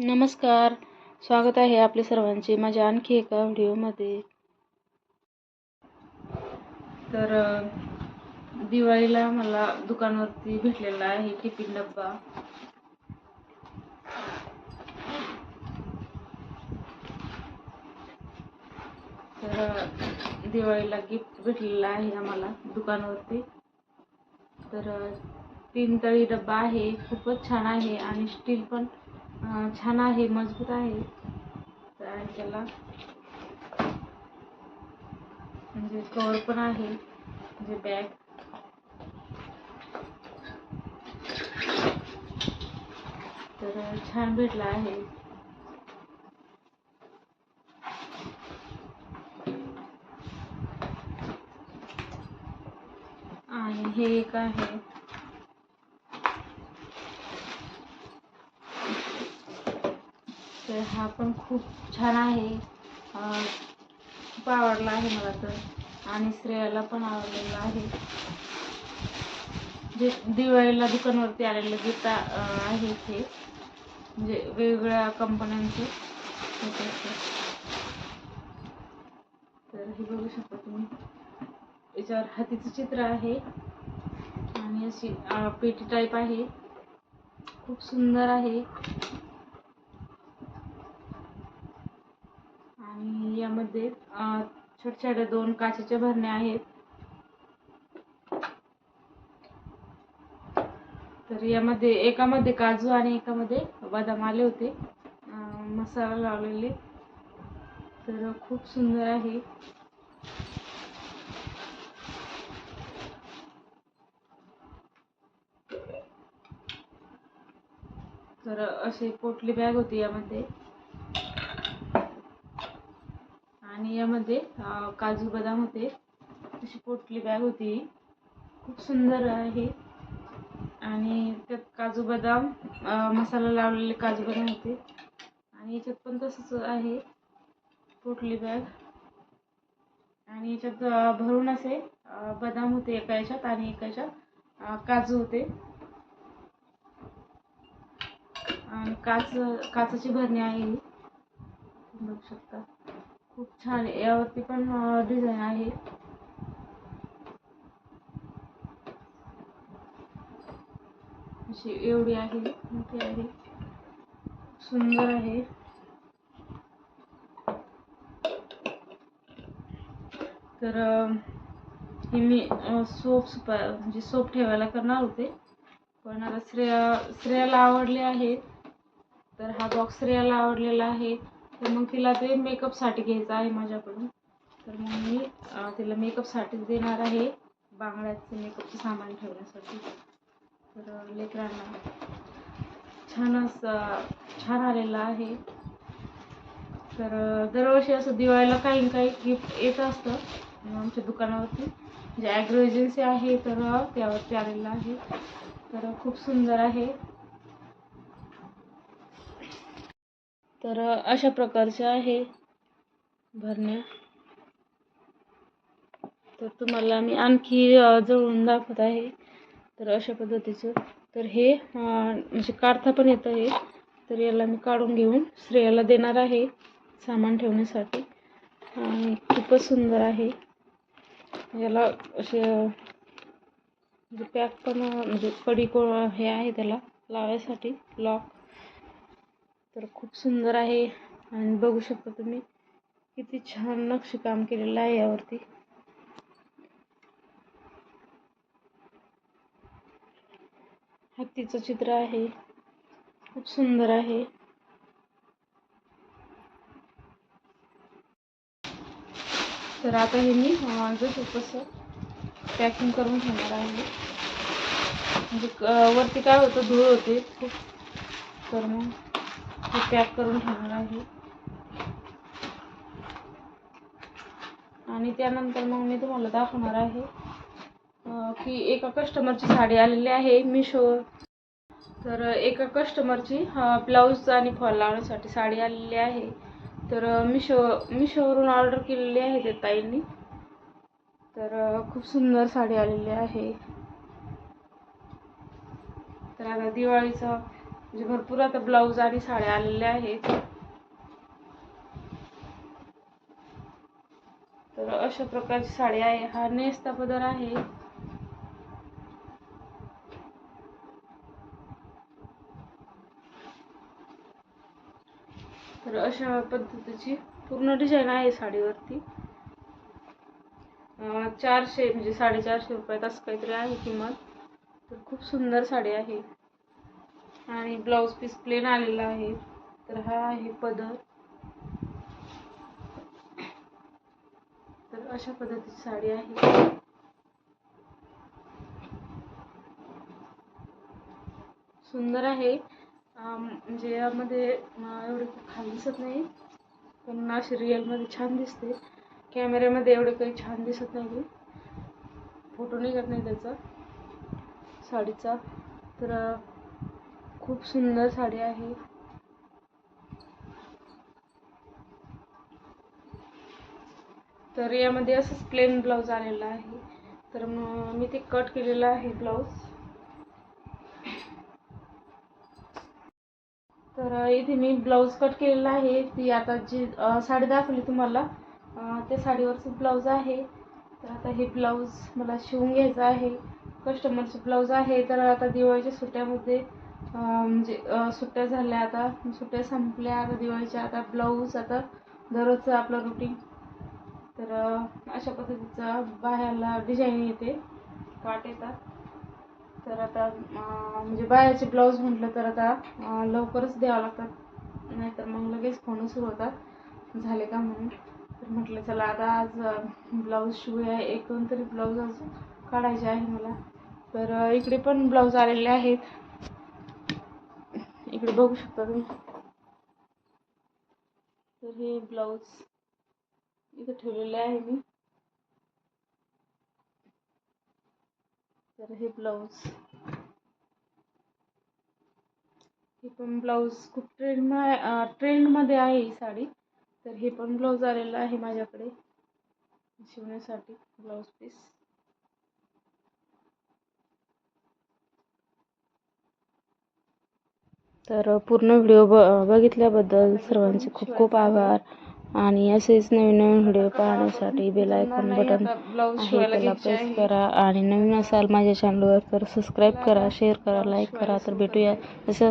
नमस्कार. स्वागत आहे आपले सर्वांचे माझ्या आणखी एका व्हिडिओमध्ये. तर दिवाळीला मला दुकानावरती भेटलेला आहे टिफिन डब्बा. तर दिवाळीला गिफ्ट भेटलेला आहे आम्हाला दुकानावरती. तर तीन तळी डब्बा आहे. खूपच छान आहे आणि स्टील पण छान आहे मज़बूत आहे तर आणि त्याला म्हणजे कवर म्हणजे बॅग। छान भेटला आहे आणि हे। एक आहे तर हा पण खूप छान आहे. खूप आवडला आहे मला तर. आणि श्रेयाला पण आवडलेला आहे. जे दिवाळीला दुकानावरती आलेलं गीता आहे ते. म्हणजे वेगवेगळ्या कंपन्यांचे. तर हे बघू शकता तुम्ही. याच्यावर हातीचं चित्र आहे. आणि अशी पेटी टाईप आहे. खूप सुंदर आहे. आणि यामध्ये छोट्या छोट्या दोन काचेच्या भरण्या आहेत. तर यामध्ये एकामध्ये काजू आणि एकामध्ये बदाम आले होते. मसाला लावलेले. तर खूप सुंदर आहे. तर असे पोटली बॅग होती यामध्ये. आणि यामध्ये काजू बदाम होते. अशी पोटली बॅग होती. खूप सुंदर आहे. आणि त्यात काजू बदाम मसाला लावलेले काजू बदाम होते. आणि याच्यात पण तसंच आहे. पोटली बॅग. आणि याच्यात भरून असे बदाम होते एका याच्यात आणि एका याच्यात काजू होते. आणि काच काचाची भरणी आहे बघू शकता. खूप छान आहे. यावरती पण डिझाईन आहे. अशी एवढी आहे मोठी आहे. सुंदर आहे. तर हे मी सोप सुपा म्हणजे सोप ठेवायला करणार होते. पण आता श्रेया श्रेयाला आवडले आहे तर हा बॉक्स श्रेयाला आवडलेला आहे. तर मग तिला ते मेकअपसाठी घ्यायचं आहे माझ्याकडून. तर मग मी तिला मेकअपसाठीच देणार आहे बांगड्याचे मेकअपचे सामान ठेवण्यासाठी. तर लेकरांना छान असं छान आलेलं आहे. तर दरवर्षी असं दिवाळीला काही ना काही गिफ्ट येत असतं. आमच्या दुकानावरती जे ॲग्रो एजन्सी आहे तर त्यावरती आलेलं आहे. तर खूप सुंदर आहे. तर अशा प्रकारच्या आहे भरण्या तर तुम्हाला मी आणखी जवळून दाखवत आहे. तर अशा पद्धतीचं. तर हे म्हणजे काढता पण येतं हे. तर याला मी काढून घेऊन श्रेयाला देणार आहे सामान ठेवण्यासाठी. आणि खूपच सुंदर आहे. याला असे म्हणजे पॅक पण म्हणजे कडी को हे आहे त्याला लावायसाठी लॉक. तर खूप सुंदर आहे. आणि बघू शकता तुम्ही किती छान नक्षीकाम केलेलं आहे यावरती. हत्तीचं चित्र आहे. खूप सुंदर आहे. तर आता हे मी जसं तसं पॅकिंग करून ठेवणार आहे. म्हणजे वरती काय होतं धूळ होते. खूप तर मग हे पॅक करून ठेवणार आहे. आणि त्यानंतर मग मी तुम्हाला दाखवणार आहे की एका कस्टमरची साडी आलेली आहे मिशो तर एका कस्टमरची ब्लाऊज आणि फॉल लावण्यासाठी साडी आलेली आहे. तर मिशो मिशोवरून ऑर्डर केलेली आहे त्या ताईंनी. तर खूप सुंदर साडी आलेली आहे. तर आता दिवाळीचा म्हणजे भरपूर आता ब्लाऊज आणि साड्या आलेल्या आहेत. तर अशा प्रकारची साडी आहे. हा नेसता पदर आहे. तर अशा पद्धतीची पूर्ण डिझाईन आहे साडीवरती. चारशे म्हणजे साडेचारशे रुपयात असं काहीतरी आहे किंमत. तर खूप सुंदर साडी आहे. आणि ब्लाऊज पीस प्लेन आलेला आहे. तर हा आहे पदर. तर अशा पद्धतीची साडी आहे. सुंदर आहे. म्हणजे यामध्ये एवढं एवढे खाली दिसत नाही. पण अशी रिअलमध्ये छान दिसते. कॅमेऱ्यामध्ये एवढे काही छान दिसत नाही. फोटो निघत नाही त्याचा साडीचा. तर खूप सुंदर साडी आहे. तर यामध्ये असंच प्लेन ब्लाऊज आलेला आहे. तर मग मी ते कट केलेलं आहे ब्लाऊज तर इथे मी ब्लाऊज कट केलेला आहे. ती आता जी साडी दाखवली तुम्हाला त्या साडीवरचं ब्लाऊज आहे. तर आता हे ब्लाऊज मला शिवून घ्यायचं आहे. कस्टमरचं ब्लाऊज आहे. तर आता दिवाळीच्या सुट्ट्यामध्ये म्हणजे सुट्ट्या झाल्या आता. सुट्ट्या संपल्या आता दिवाळीच्या. आता ब्लाऊज आता दररोजचं आपलं रुटीन तर अशा पद्धतीचा बाह्याला डिझाईन येते. काट येतात. तर आता म्हणजे बाहेरचे ब्लाऊज म्हटलं तर आता लवकरच द्यावं लागतात. नाहीतर मग लगेच फोन सुरू होतात. झाले का म्हणून? तर म्हटलं चला आता आज ब्लाऊज शिवूया एक दोन तरी ब्लाऊज अजून काढायचे आहे मला. तर इकडे पण ब्लाऊज आलेले आहेत. इकडे बघू शकता तुम्ही. तर हे ब्लाऊज इथे ठेवलेले आहे मी. तर हे ब्लाऊज. हे पण ब्लाऊज खूप ट्रेंड ट्रेंडमध्ये आहे ही साडी. तर हे पण ब्लाऊज आलेलं आहे माझ्याकडे. शिवण्यासाठी ब्लाऊज पीस तर पूर्ण व्हिडिओ ब बघितल्याबद्दल सर्वांचे खूप खूप आभार. आणि असेच नवीन नवीन व्हिडिओ पाहण्यासाठी बेल आयकॉन बटन आहे त्याला प्रेस करा. आणि नवीन असाल माझ्या चॅनलवर तर सबस्क्राईब करा शेअर करा लाईक करा. तर भेटूया तसेच.